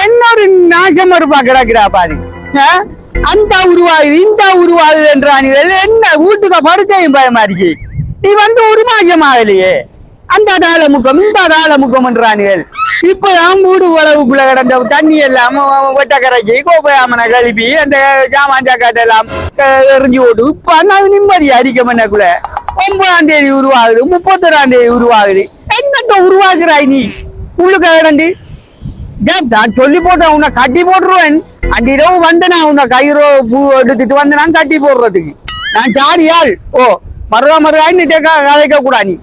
என்ன ஒரு நாசம் இருப்பா கிடக்குறா பாரு. அந்த உருவாகுது இந்த உருவாகுது என்றான் என்ன வீட்டுக்கு படுத்தையும் பயமா இருக்கு? நீ வந்து ஒரு மாசம் ஆகலையே. அந்த தாள முக்கம் இந்த தாள முக்கம் என்றானிகள் இப்பதான் வீடு உழவுக்குள்ள கிடந்த தண்ணி எல்லாம் வெட்டக்கரைக்கு கோபயாமனை கழுப்பி அந்த ஜாமான் ஜாக்காட்டை எல்லாம் அஹ், எறிஞ்சு ஓட்டு இப்ப நான் நிம்மதியா அடிக்க பண்ணக்குள்ள ஒன்பதாம் தேதி உருவாகுது முப்பத்தொராம் தேதி உருவாகுது. என்னத்த உருவாக்குறாய் நீ? உள்ளுக்க கிடந்து டேய், நான் சொல்லி போட்டேன் உன்னை கட்டி போட்டுருவேன். அந்த இரவு வந்து நான் உன்னை கயிறோ பூ எடுத்துட்டு வந்து நான் கட்டி போடுறதுக்கு. நான் சாரியாள் ஓ மருகா மருகான்னு கதைக்க கூடா நீ.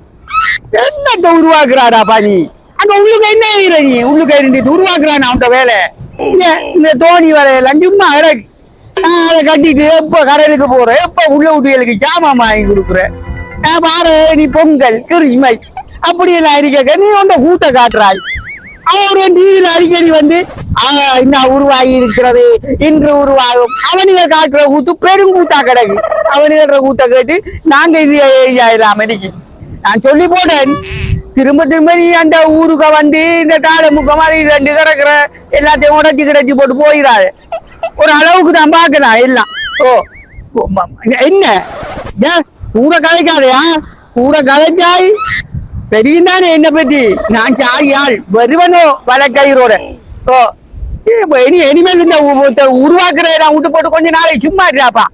என்னத்த உருவாக்குறாடாப்பா நீ? அங்க உள்ளுக்கு என்ன செய்யற நீ? உள்ளுக்கு இருந்து உருவாக்குறான் அவன்கிட்ட வேலை? இங்க இந்த தோணி வேலையெல்லாம் சும்மா கிடக்கு நான் அதை கட்டிட்டு எப்ப கடலுக்கு போறேன்? எப்போ உள்ள வீட்டுகளுக்கு ஜாமான் வாங்கி கொடுக்குறேன்? நான் பாரு நீ பொங்கல் கிறிஸ்மஸ் அப்படியெல்லாம் இருக்க. நீ உண்ட கூத்த காட்டுறாய். அவன் டிவியில் அடிக்கடி வந்து ஆஹ், இன்னும் உருவாகி இருக்கிறது. இன்று உருவாகும். அவனுங்க காட்டுற கூத்து பெரும் கூத்தா கிடக்கு. அவனுங்கிற கூத்த கேட்டு நாங்க இது ஆயிடலாம் அமெரிக்கு நான் சொல்லி போட்டேன். திரும்ப திரும்ப நீ அந்த ஊருக்கு வந்து இந்த காடை முக்கம் இது ரெண்டு கிடக்குற எல்லாத்தையும் உடச்சி கிடச்சி போட்டு போயிடாது ஒரு அளவுக்கு தான் பார்க்கலாம் எல்லாம். ஓ ஓ, என்ன? ஏன் கூட கலைக்காதையா? கூட கலைச்சாய்? தெரியும் தானே என்ன பத்தி நான் சாரி ஆள் வருவனோ வழக்கயிறோட ஓ ஏ, இப்ப இனி இனிமேல் இந்த உ- உ- உருவாக்குற நான் விட்டு போட்டு கொஞ்ச நாளைக்கு சும்மா இருக்காப்பா